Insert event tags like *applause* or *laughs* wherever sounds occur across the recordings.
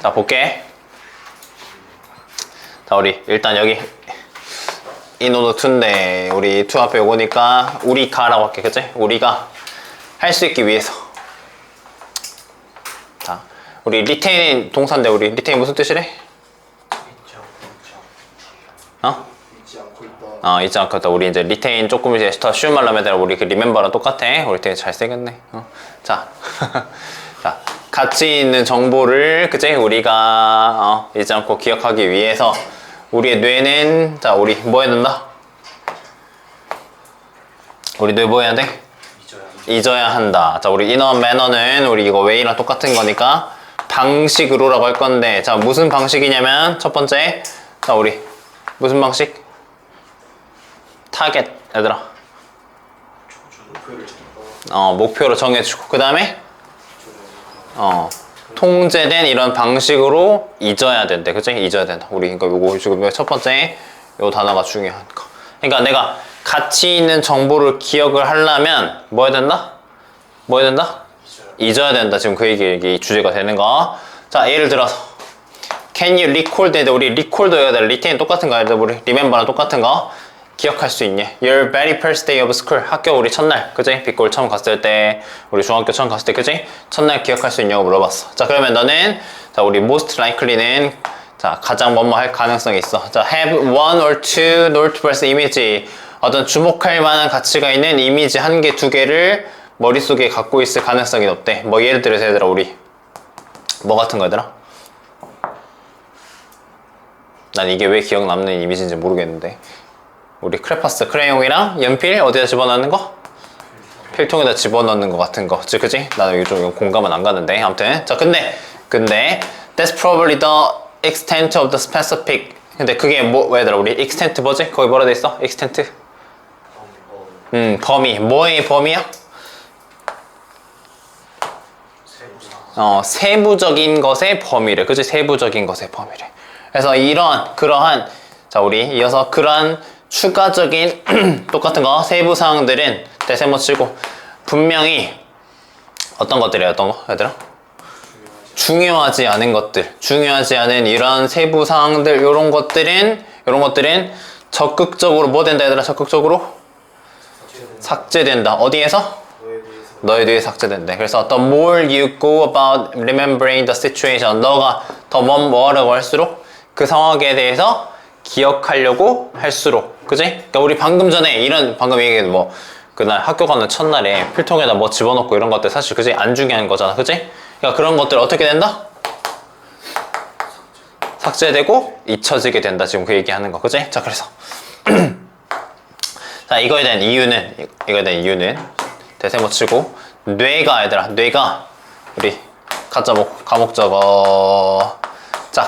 자 볼게 자 우리 일단 여기 이 노드 2인데 우리 2 앞에 요거니까 우리 가라고 할게 그치? 우리가 할 수 있기 위해서 자 우리 리테인 동사인데 우리 리테인 무슨 뜻이래? 어? 않고 있다. 어 있지 않겠다 우리 이제 리테인 조금 이제 더 쉬운 말로 하면 우리 그 리멤버랑 똑같아 우리 되게 잘생겼네 어. 자, *laughs* 자 가치 있는 정보를 그치 우리가 어, 잊지 않고 기억하기 위해서 우리의 뇌는 자 우리 뭐 해야 된다? 우리 뇌 뭐 해야 돼? 잊어야 잊어야 한다. 자 우리 인어 매너는 우리 이거 웨이랑 똑같은 거니까 방식으로라고 할 건데 자 무슨 방식이냐면 첫 번째 자 우리 무슨 방식? 타겟 얘들아. 어 목표로 정해주고. 그 다음에 어 통제된 이런 방식으로 잊어야 된대. 그치 잊어야 된다. 우리 이거 요거 지금 첫 번째 요 단어가 중요한 거. 그러니까 내가 가치 있는 정보를 기억을 하려면 뭐 해야 된다? 뭐 해야 된다? 잊어야 된다. 지금 그 얘기 주제가 되는 거 자 예를 들어서. Can you recall? 되는데 우리 recall도 해야 돼 retain 똑같은 거 들어 우리. Remember랑 똑같은 거 기억할 수 있냐 your very first day of school. 학교 우리 첫날 그지? 빅골 처음 갔을 때 우리 중학교 처음 갔을 때 그지? 첫날 기억할 수 있냐고 물어봤어. 자 그러면 너는 자 우리 most likely는 자 가장 뭐뭐 할 가능성이 있어. 자 have one or two noteworthy image. 어떤 주목할 만한 가치가 있는 이미지 한 개 두 개를 머릿속에 갖고 있을 가능성이 높대. 뭐 예를 들어서 얘들아 우리. 뭐 같은 거 얘들아? 난 이게 왜 기억 남는 이미지인지 모르겠는데 우리 크레파스 크레용이랑 연필 어디다 집어넣는 거? 필통에다 집어넣는 거 같은 거 그치 그치? 이거 좀 공감은 안 가는데 아무튼 자 근데 근데 that's probably the extent of the specific 근데 그게 뭐 얘들아 우리 extent 뭐지? 거기 뭐라 돼 있어? extent 어, 음 범위 뭐의 범위야? 어, 세부적인 것의 범위를, 그치? 세부적인 것의 범위를. 그래서 이런, 그러한, 자, 우리 이어서 그러한 추가적인 *clears throat* 똑같은 거, 세부 사항들은 대세모 치고, 분명히 어떤 것들이야, 어떤 거? 얘들아? 중요하지 않은 것들, 중요하지 않은 이런 세부 사항들, 요런 것들은, 요런 것들은 적극적으로 뭐 된다, 얘들아? 적극적으로 삭제된다. 어디에서? 너에 대해 삭제된대. 그래서 the more you go about remembering the situation, 너가 더 뭐, 뭐하려고 할수록 그 상황에 대해서 기억하려고 할수록, 그지? 그러니까 우리 방금 전에 이런 방금 얘기한 뭐 그날 학교 가는 첫날에 필통에다 뭐 집어넣고 이런 것들 사실 그지 안 중요한 거잖아, 그지? 그러니까 그런 것들 어떻게 된다? 삭제되고 잊혀지게 된다. 지금 그 얘기하는 거, 그지? 자, 그래서 *clears throat* 자 이거에 대한 이유는 이- 이거에 대한 이유는 대세모 치고 뇌가 얘들아 뇌가 우리 가짜 목 과목 적어 자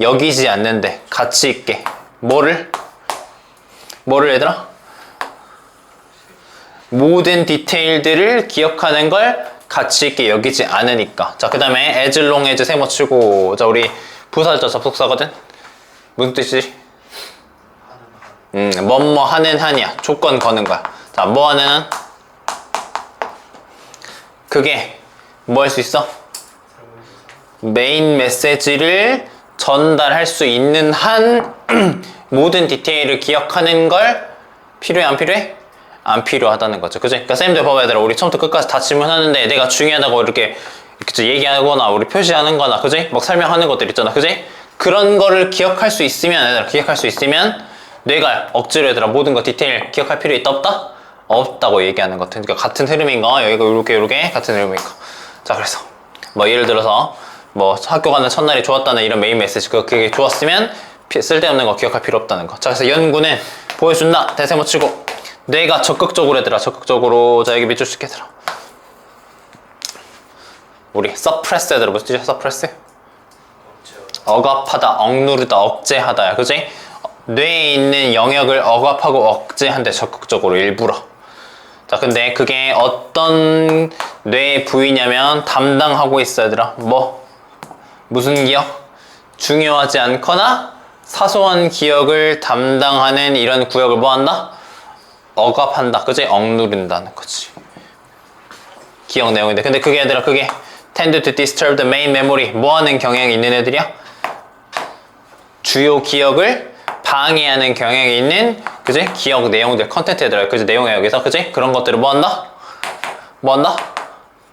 여기지 않는데 가치 있게 뭐를 뭐를 얘들아 모든 디테일들을 기억하는 걸 가치 있게 여기지 않으니까 자그 다음에 as 세모 치고 자 우리 부사절 접속사거든 무슨 뜻이지? 음, 뭐뭐 하는 한이야. 조건 거는 거야. 자, 뭐 하는 한? 그게 뭐 할 수 있어? 메인 메시지를 전달할 수 있는 한 *clears throat* 모든 디테일을 기억하는 걸 필요해 안 필요해? 안 필요하다는 거죠. 그지? 그러니까 쌤들 봐봐야 돼. 우리 처음부터 끝까지 다 질문하는데 내가 중요하다고 이렇게 그치, 얘기하거나 우리 표시하는 거나 그지? 막 설명하는 것들 있잖아. 그지? 그런 거를 기억할 수 있으면 얘들아 기억할 수 있으면 뇌가 억지로 얘들아 모든 거 디테일 기억할 필요 있다 없다? 없다고 얘기하는 것 같은 그러니까 같은 흐름인 거 여기가 이렇게 이렇게 같은 흐름인 거. 자 그래서 뭐 예를 들어서 뭐 학교 가는 첫날이 좋았다는 이런 메인 메시지 그- 그게 좋았으면 피- 쓸데없는 거 기억할 필요 없다는 거. 자 그래서 연구는 보여준다 대세 못 치고 뇌가 적극적으로 얘들아 적극적으로 자 여기 밑줄 쉽게 들어. 우리 서프레스 얘들아 무슨 뜻이야 서프레스? 억압하다, 억누르다, 억제하다야, 그지? 뇌에 있는 영역을 억압하고 억제한대 적극적으로 일부러. 자, 근데 그게 어떤 뇌 부위냐면 담당하고 있어, 얘들아. 뭐? 무슨 기억? 중요하지 않거나 사소한 기억을 담당하는 이런 구역을 뭐 한다? 억압한다, 그지? 억누른다는 거지. 기억 내용인데. 근데 그게 얘들아, 그게 tend to disturb the main memory. 뭐 하는 경향이 있는 애들이야? 주요 기억을 방해하는 경향이 있는 그지? 기억 내용들 컨텐츠에 들어요. 그지? 내용에 여기서 그지? 그런 것들을 뭐 한다? 뭐 한다?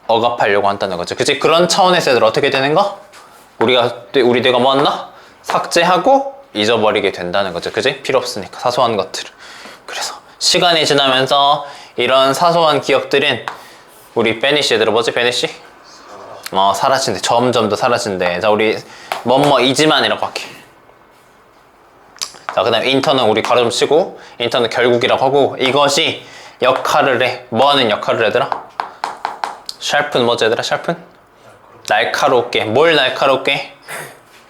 억압하려고 한다는 거죠. 그지? 그런 차원에서 애들 어떻게 되는 거? 우리가 우리 뇌가 뭐 한다? 삭제하고 잊어버리게 된다는 거죠. 그지? 필요 없으니까 사소한 것들을. 그래서 시간이 지나면서 이런 사소한 기억들은 우리 베니시 애들 뭐지? 베니시? 어 사라진대. 점점 더 사라진대. 자 우리 뭐뭐이지만이라고 할게. 자, 그 다음에 인턴은 우리 가로 좀 치고, 인턴은 결국이라고 하고, 이것이 역할을 해. 뭐 하는 역할을 해더라? 샬픈 뭐지 얘들아? 샬픈? 날카롭게. 뭘 날카롭게?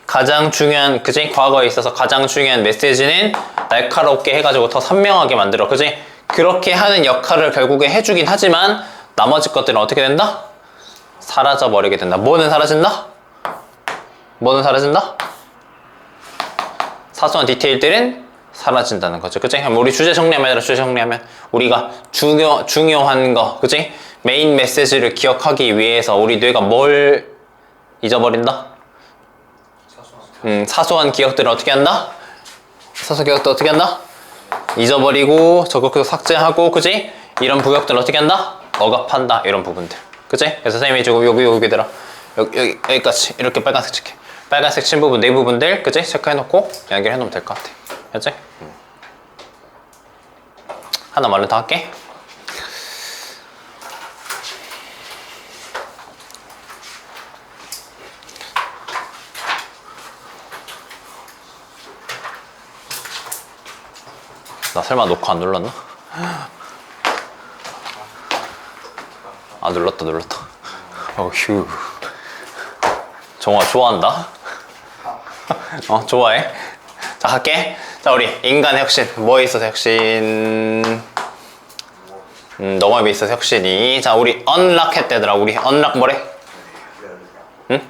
가장 중요한, 그지? 과거에 있어서 가장 중요한 메시지는 날카롭게 해가지고 더 선명하게 만들어. 그지? 그렇게 하는 역할을 결국에 해주긴 하지만, 나머지 것들은 어떻게 된다? 사라져 버리게 된다. 뭐는 사라진다? 뭐는 사라진다? 사소한 디테일들은 사라진다는 거죠. 그치? 우리 주제 정리하면, 주제 정리하면, 우리가 중요, 중요한 거, 그치? 메인 메시지를 기억하기 위해서 우리 뇌가 뭘 잊어버린다? 음, 사소한 기억들을 어떻게 한다? 사소한 기억들 어떻게 한다? 잊어버리고, 저것도 삭제하고, 그치? 이런 부격들을 어떻게 한다? 억압한다. 이런 부분들. 그치? 그래서 선생님이 지금 여기, 여기들아. 여기, 여기, 여기까지. 이렇게 빨간색 칠게. 빨간색 친 부분, 네 부분들, 그치? 체크해놓고 연결해놓으면 될 것 같아. 알지? 음. 하나 말로 더 할게. 나 설마 녹화 안 눌렀나? 아 눌렀다 눌렀다. 어휴. 정화 좋아한다? 어 좋아해? 자 할게. 자 우리 인간의 혁신 뭐에 있어서 혁신? 음 농업에 있어서 혁신이. 자 우리 언락 했대더라 우리 언락 뭐래? 응?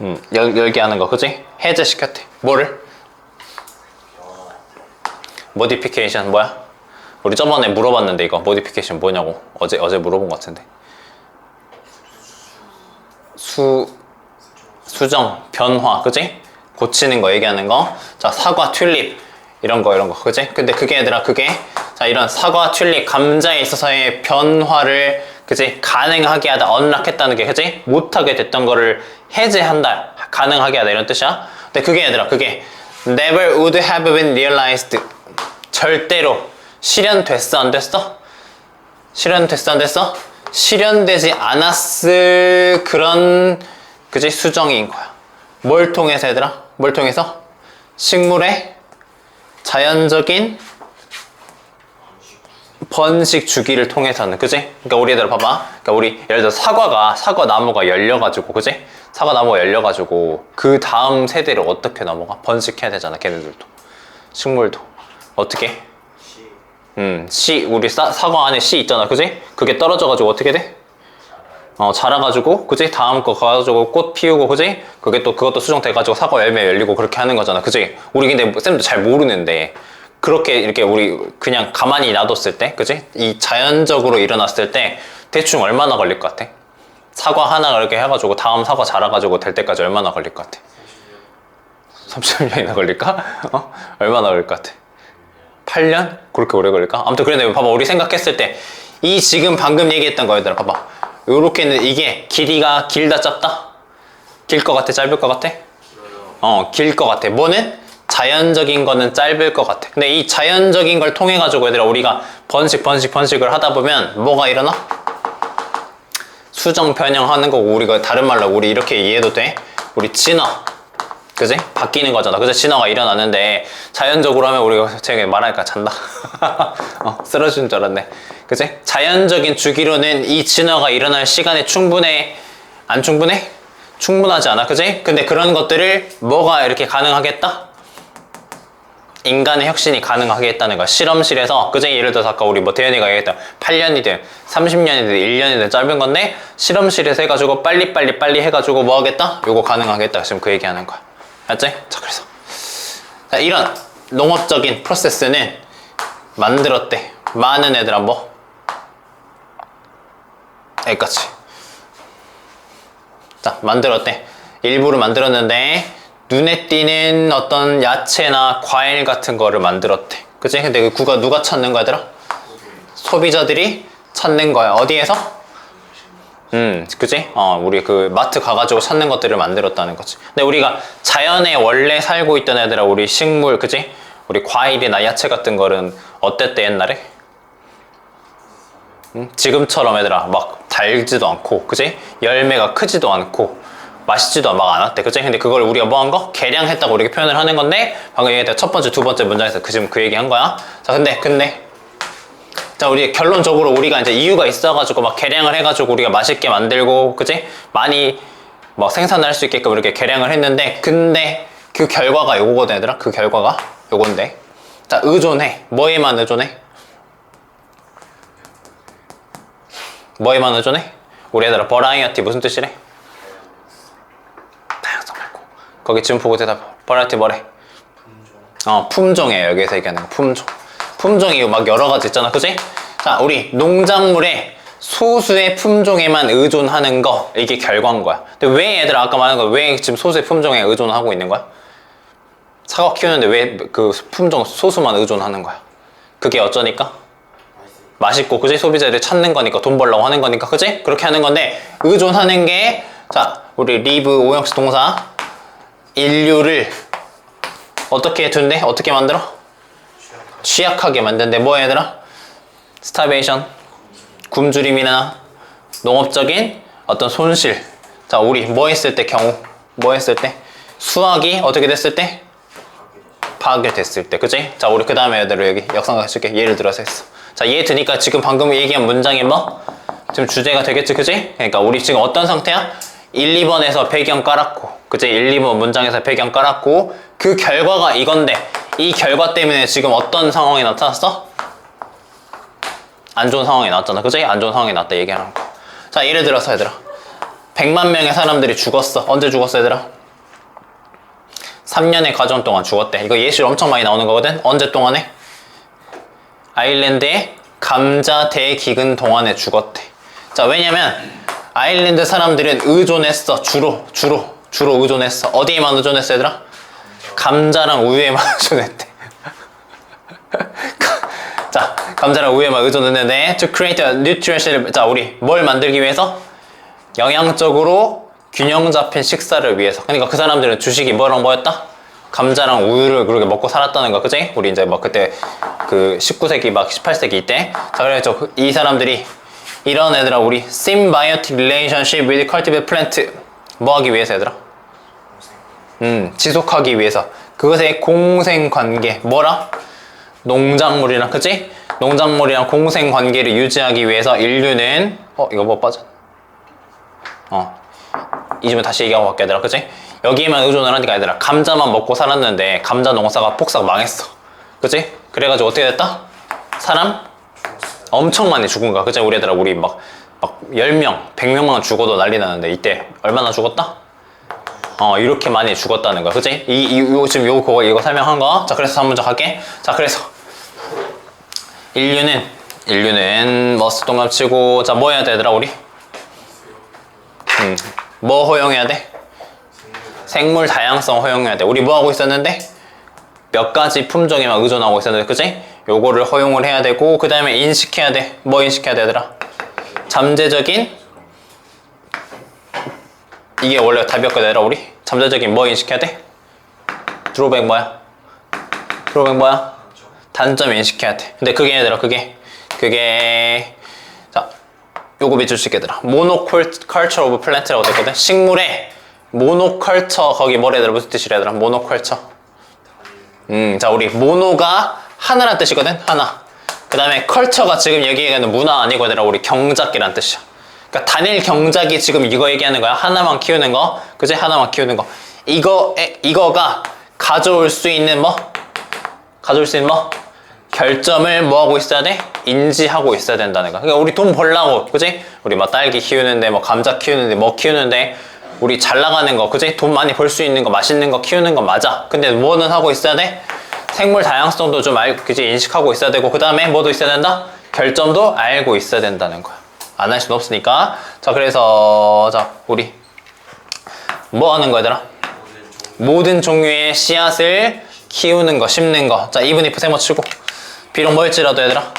음 열, 열게 하는 거 그지 해제시켰대. 뭐를 모디피케이션 뭐야? 우리 저번에 물어봤는데 이거 모디피케이션 뭐냐고 어제 어제 물어본 것 같은데 수 수정 변화 그지? 고치는 거 얘기하는 거자 사과 튤립 이런 거 이런 거 그지? 근데 그게 얘들아 그게 자 이런 사과 튤립 감자에 있어서의 변화를 그지 가능하게 하다 언락했다는 게 그지? 못하게 됐던 거를 해제한다 가능하게 하다 이런 뜻이야 근데 그게 얘들아 그게 never would have been realized 절대로 실현됐어 안 됐어? 실현됐어 안 됐어? 실현되지 않았을 그런 그지 수정인 거야. 뭘 통해서 얘들아? 뭘 통해서? 식물의 자연적인 번식 주기를 통해서는 그지? 그러니까 우리 얘들아 봐봐. 그러니까 우리 예를 들어 사과가 사과 나무가 열려가지고 그지? 사과 나무가 열려가지고 그 다음 세대를 어떻게 넘어가? 번식해야 되잖아 걔네들도 식물도 어떻게? 시 음, 씨, 우리 사, 사과 안에 씨 있잖아, 그지? 그게 떨어져가지고 어떻게 돼? 어, 자라가지고, 그지? 다음 거 가가지고 꽃 피우고, 그지? 그게 또, 그것도 수정돼가지고 사과 열매 열리고 그렇게 하는 거잖아, 그지? 우리 근데 쌤도 잘 모르는데, 그렇게 이렇게 우리 그냥 가만히 놔뒀을 때, 그지? 이 자연적으로 일어났을 때, 대충 얼마나 걸릴 것 같아? 사과 하나 이렇게 해가지고, 다음 사과 자라가지고 될 때까지 얼마나 걸릴 것 같아? 30년이나 걸릴까? *laughs* 어? 얼마나 걸릴 것 같아? 8년? 그렇게 오래 걸릴까? 아무튼 그런데 봐봐 우리 생각했을 때 이 지금 방금 얘기했던 거 얘들아 봐봐 요렇게는 이게 길이가 길다 짧다? 길 것 같아 짧을 것 같아? 어길 것 같아 뭐는? 자연적인 거는 짧을 것 같아 근데 이 자연적인 걸 통해 가지고 얘들아 우리가 번식 번식 번식을 하다 보면 뭐가 일어나? 수정 변형하는 거고 우리가 다른 말로 우리 이렇게 이해도 돼? 우리 진화 그지? 바뀌는 거잖아. 그래서 진화가 일어나는데 자연적으로 하면 우리가 제가 말하니까 잔다. *laughs* 어, 쓰러지는 줄 알았네. 그지? 자연적인 주기로는 이 진화가 일어날 시간이 충분해? 안 충분해? 충분하지 않아. 그지? 근데 그런 것들을 뭐가 이렇게 가능하겠다? 인간의 혁신이 가능하게 했다는 거야. 실험실에서, 그제 예를 들어서 아까 우리 뭐 대현이가 얘기했던 8년이든 30년이든 1년이든 짧은 건데, 실험실에서 해가지고 빨리빨리 빨리 해가지고 뭐 하겠다? 요거 가능하겠다. 지금 그 얘기하는 거야. 알지? 자, 그래서. 자, 이런 농업적인 프로세스는 만들었대. 많은 애들아 뭐? 여기까지. 자, 만들었대. 일부를 만들었는데 눈에 띄는 어떤 야채나 과일 같은 거를 만들었대. 그치? 근데 그 구가 누가 찾는 거야, 얘들아? 소비자들이 찾는 거야. 어디에서? 음, 그치? 어, 우리 그 마트 가가지고 찾는 것들을 만들었다는 거지. 근데 우리가 자연에 원래 살고 있던 애들아, 우리 식물, 그치? 우리 과일이나 야채 같은 거는 어땠대, 옛날에? 음, 지금처럼 얘들아, 막 달지도 않고, 그치? 열매가 크지도 않고, 맛있지도 막 않았대, 그치? 근데 그걸 우리가 뭐 한 거? 개량했다고 이렇게 표현을 하는 건데, 방금 얘기했던 첫 번째, 두 번째 문장에서 그 지금 그 얘기 한 거야. 자, 근데, 근데, 자, 우리 결론적으로 우리가 이제 이유가 있어가지고 막 개량을 해가지고 우리가 맛있게 만들고, 그지? 많이 뭐 생산할 수 있게끔 이렇게 개량을 했는데, 근데 그 결과가 요거거든, 얘들아. 그 결과가 요건데. 자, 의존해. 뭐에만 의존해? 뭐에만 의존해? 우리 얘들아, 버라이어티 무슨 뜻이래? 다양성 말고. 거기 지금 보고 대답. 버라이어티 뭐래? 어, 품종이에요. 여기서 얘기하는 거. 품종. 품종이 막 여러 가지 있잖아. 그지? 자, 우리 농작물의 소수의 품종에만 의존하는 거. 이게 결과인 거야. 근데 왜 얘들아, 아까 말한 거, 왜 지금 소수의 품종에 의존하고 있는 거야? 사과 키우는데 왜 그 품종 소수만 의존하는 거야? 그게 어쩌니까? 맛있고, 그지? 소비자들이 찾는 거니까, 돈 벌려고 하는 거니까, 그지? 그렇게 하는 건데, 의존하는 게, 자, 우리 리브 오형식 동사, 인류를 어떻게 둔대? 어떻게 만들어? 취약하게 만든데 뭐 얘들아? 스타베이션 굶주림이나 농업적인 어떤 손실 자 우리 뭐 했을 때 경우 뭐 했을 때 수학이 어떻게 됐을 때 파괴됐을 때 그치? 자 우리 그 다음에 얘들아 여기 역상각 쓸게 예를 들어서 했어 자 얘 드니까 지금 방금 얘기한 문장이 뭐? 지금 주제가 되겠지 그치? 그러니까 우리 지금 어떤 상태야? 1, 2번에서 배경 깔았고 그치? 1, 2번 문장에서 배경 깔았고 그 결과가 이건데 이 결과 때문에 지금 어떤 상황이 나타났어? 안 좋은 상황이 나왔잖아 그치? 안 좋은 상황이 났다 얘기하는 거 자 예를 들어서 얘들아 100만 명의 사람들이 죽었어 언제 죽었어 얘들아? 3년의 과정 동안 죽었대 이거 예시로 엄청 많이 나오는 거거든 언제 동안에? 아일랜드의 감자 대기근 동안에 죽었대 자 왜냐면 아일랜드 사람들은 의존했어 주로 주로 주로 의존했어 어디에만 의존했어 얘들아? 감자랑 우유에만 의존했대 *laughs* 자 감자랑 우유에만 의존했는데 to create a nutrition 자 우리 뭘 만들기 위해서? 영양적으로 균형 잡힌 식사를 위해서 그러니까 그 사람들은 주식이 뭐랑 뭐였다? 감자랑 우유를 그렇게 먹고 살았다는 거 그지? 우리 이제 막 그때 그 19세기 막 18세기 이때 자 그래서 그- 이 사람들이 이런 애들아 우리 symbiotic relationship with cultivated plant 뭐 하기 위해서 얘들아? 음 지속하기 위해서 그것의 공생 관계 뭐라? 농작물이랑 그치? 농작물이랑 공생 관계를 유지하기 위해서 인류는 어 이거 뭐 빠져? 어 이쯤에 다시 얘기하고 갈게 얘들아 그치? 여기에만 의존을 하니까 얘들아 감자만 먹고 살았는데 감자 농사가 폭삭 망했어 그치? 그래가지고 어떻게 됐다? 사람? 엄청 많이 죽은 거야 그치? 우리 얘들아 우리 막, 막 10명 100명만 죽어도 난리 나는데 이때 얼마나 죽었다? 어 이렇게 많이 죽었다는 거야 그치? 이, 이 요, 지금 요 그거 이거 설명한 거 자 그래서 한 문장 할게 자 그래서 인류는 인류는 머스 동갑 치고 자 뭐 해야 되더라 우리? 음, 뭐 허용해야 돼? 생물 다양성 허용해야 돼. 우리 뭐 하고 있었는데? 몇 가지 품종에만 의존하고 있었는데, 그지? 요거를 허용을 해야 되고, 그 다음에 인식해야 돼. 뭐 인식해야 되더라? 잠재적인 이게 원래 답이었거든, 얘들아, 우리? 잠재적인 뭐 인식해야 돼? 드로백 뭐야? 드로백 뭐야? 단점 인식해야 돼. 근데 그게 얘들아, 그게 그게 자 요거 밑줄 수 있겠더라. 모노컬처 오브 플랜트라고 됐거든. 식물의 모노컬처 거기 뭐래더라 무슨 뜻이래더라. 모노컬처. 음, 자 우리 모노가 하나란 뜻이거든. 하나. 그 다음에 컬처가 지금 얘기하는 문화 아니고 얘들아 우리 경작기란 뜻이야. 그러니까 단일 경작이 지금 이거 얘기하는 거야. 하나만 키우는 거. 그지? 하나만 키우는 거. 이거 이거가 가져올 수 있는 뭐? 가져올 수 있는 뭐? 결점을 뭐 하고 있어야 돼? 인지하고 있어야 된다는 거야. 그러니까 우리 돈 벌라고, 그지? 우리 뭐 딸기 키우는데, 뭐 감자 키우는데, 뭐 키우는데, 우리 잘 나가는 거, 그지? 돈 많이 벌 수 있는 거, 맛있는 거 키우는 거 맞아. 근데 뭐는 하고 있어야 돼? 생물 다양성도 좀 알, 그지? 인식하고 있어야 되고, 그 다음에 뭐도 있어야 된다? 결점도 알고 있어야 된다는 거야. 안 할 수는 없으니까. 자, 그래서, 자, 우리 뭐 하는 거 얘들아? 모든 종류의 씨앗을 키우는 거, 심는 거. 자, even if 세모 치고. 비록 뭐일지라도 얘들아.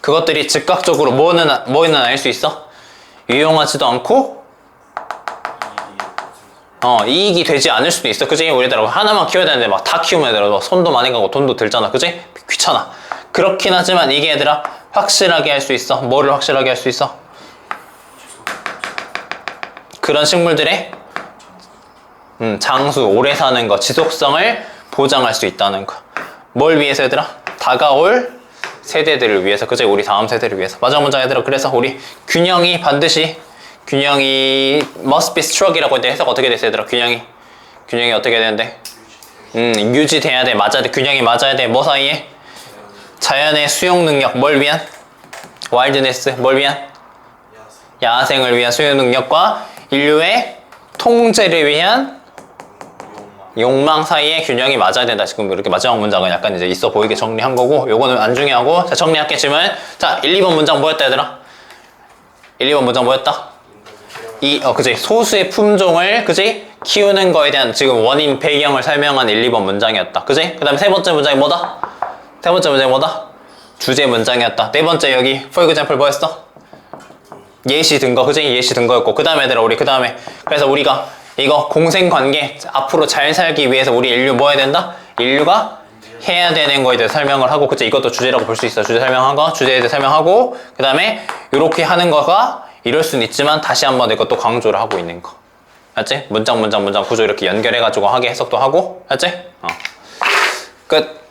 그것들이 즉각적으로 뭐는, 뭐는 알 수 있어? 유용하지도 않고, 어, 이익이 되지 않을 수도 있어. 그지? 우리들 하나만 키워야 되는데 막 다 키우면 얘들아. 막 손도 많이 가고 돈도 들잖아. 그지? 귀찮아. 그렇긴 하지만 이게 얘들아. 확실하게 할 수 있어. 뭐를 확실하게 할 수 있어? 그런 식물들의 음, 장수, 오래 사는 거, 지속성을 보장할 수 있다는 거. 뭘 위해서 얘들아? 다가올 세대들을 위해서, 그제 우리 다음 세대를 위해서. 마지막 문장 얘들아. 그래서 우리 균형이 반드시 균형이 must be struck이라고 했는데 해석 어떻게 됐어 얘들아? 균형이 균형이 어떻게 되는데? 음, 유지돼야 돼, 맞아야 돼, 균형이 맞아야 돼. 뭐 사이에? 자연의 수용 능력, 뭘 위한? 와일드네스, 뭘 위한? 야생을 위한 수용 능력과 인류의 통제를 위한 욕망 사이의 균형이 맞아야 된다. 지금 이렇게 마지막 문장은 약간 이제 있어 보이게 정리한 거고, 요거는 안 중요하고, 자, 정리할겠지만, 자, 1, 2번 문장 뭐였다, 얘들아? 1, 2번 문장 뭐였다? 이, 어, 그지. 소수의 품종을, 그지? 키우는 거에 대한 지금 원인, 배경을 설명한 1, 2번 문장이었다. 그지? 그 다음에 세 번째 문장이 뭐다? 세 번째 문장이 뭐다? 주제 문장이었다. 네 번째 여기, for example 뭐였어? 예시 든거 그지 예시 든거였고 그 다음에 얘들아 우리 그 다음에. 그래서 우리가 이거 공생관계 앞으로 잘 살기 위해서 우리 인류 뭐 해야 된다? 인류가 해야 되는 거에 대해 설명을 하고 그치? 이것도 주제라고 볼 수 있어. 주제 설명한 거 주제에 대해 설명하고 그 다음에 이렇게 하는 거가 이럴 수는 있지만 다시 한번 이것도 강조를 하고 있는 거. 알지? 문장 문장 문장 구조 이렇게 연결해 가지고 하게 해석도 하고 알지? 어 끝